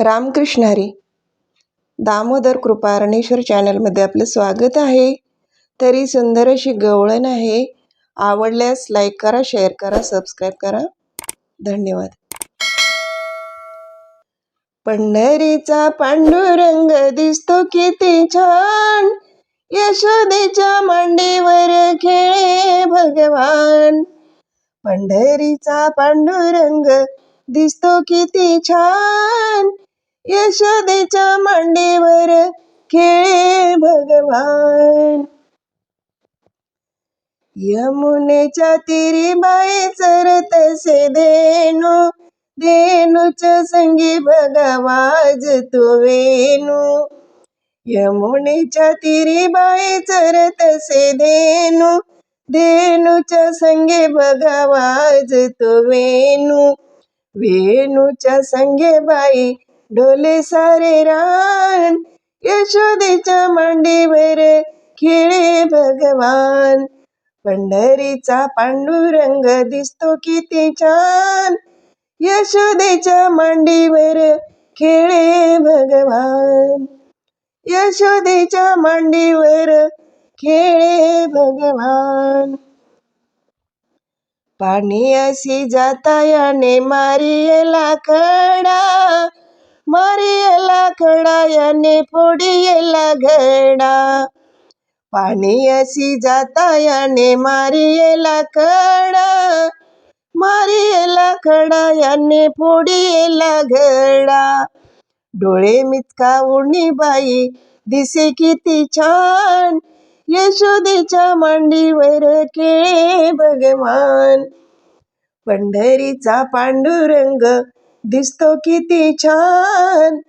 रामकृष्ण हरी. दामोदर कृपारणेश्वर चॅनलमध्ये आपलं स्वागत आहे. तरी सुंदर अशी गवळण आहे. आवडल्यास लाईक करा शेअर करा सबस्क्राईब करा. धन्यवाद. पंढरीचा पांडुरंग दिसतो किती छान. यशोदेच्या मांडीवर खेळे भगवान. पंढरीचा पांडुरंग दिसतो किती छान. यशोदेच्या मांडीवर खेळे भगवान. यमुनेच्या तिरी बाई चरतसे देणू देणूच्या संगी भगवाज तो वेणू. यमुनेच्या तिरी बाई चरतसे देणू धेनूच्या संगे भगवाज तो वेणू. वेणूच्या संगे बाई डोले सारे रान यशोदेच्या मांडीवर खेळे भगवान. पंढरीचा पांडुरंग दिसतो किती छान यशोदेच्या मांडीवर खेळे भगवान. यशोदेच्या मांडीवर खेळे भगवान. पाणी अशी जाता याने मारियला खडा मारियला खडा याने फोडियला घडा पाणी अशी जाता याने मारियला खडा मारियला खडा याने फोडियला घडा डोळे मिचका उणी बाई दिसे किती छान यशोदेच्या मांडीवर केळे भगवान पंढरीचा पांडुरंग दिसतो किती छान.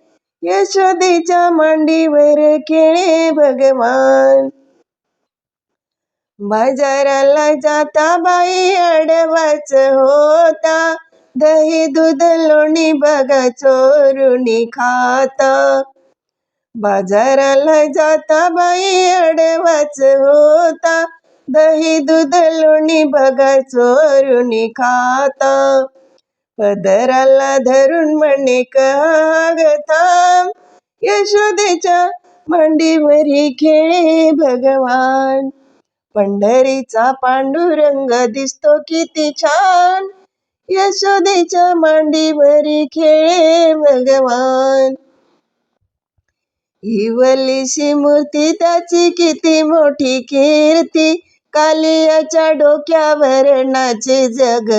यशोदेच्या मांडीवर खेळे भगवान. बाजाराला जाता बाई अडवाच होता. दही दूध लोणी बघा चोरुणी खाता. बाजाराला जाता बाई अडवाच होता. दही दूध लोणी बघा चोरुणी खाता. पदराला धरून म्हणे थांब यशोदेच्या मांडीवरी खेळे भगवान. पंढरीचा पांडुरंग दिसतो किती छान यशोदेच्या मांडीवरी खेळे भगवान. इवलीशी मूर्ती त्याची किती मोठी कीर्ती कालियाच्या डोक्यावर नाचे जग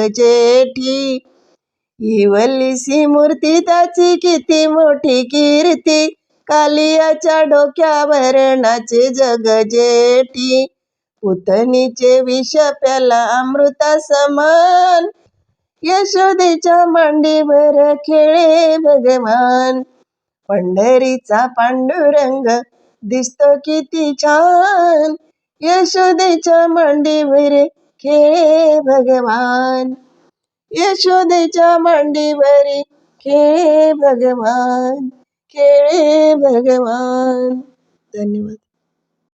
जेठी मूर्ती त्याची किती मोठी कीर्ती. कालियाच्या डोक्यावर नाचे जग जेठी. विष प्याला अमृता समान. यशोदेच्या मांडीवर खेळे भगवान. पंढरीचा पांडुरंग दिसतो किती छान. यशोदेच्या मांडीवर खेळे भगवान. यशोदेच्या मांडीवर खेळे भगवान खेळे भगवान. धन्यवाद.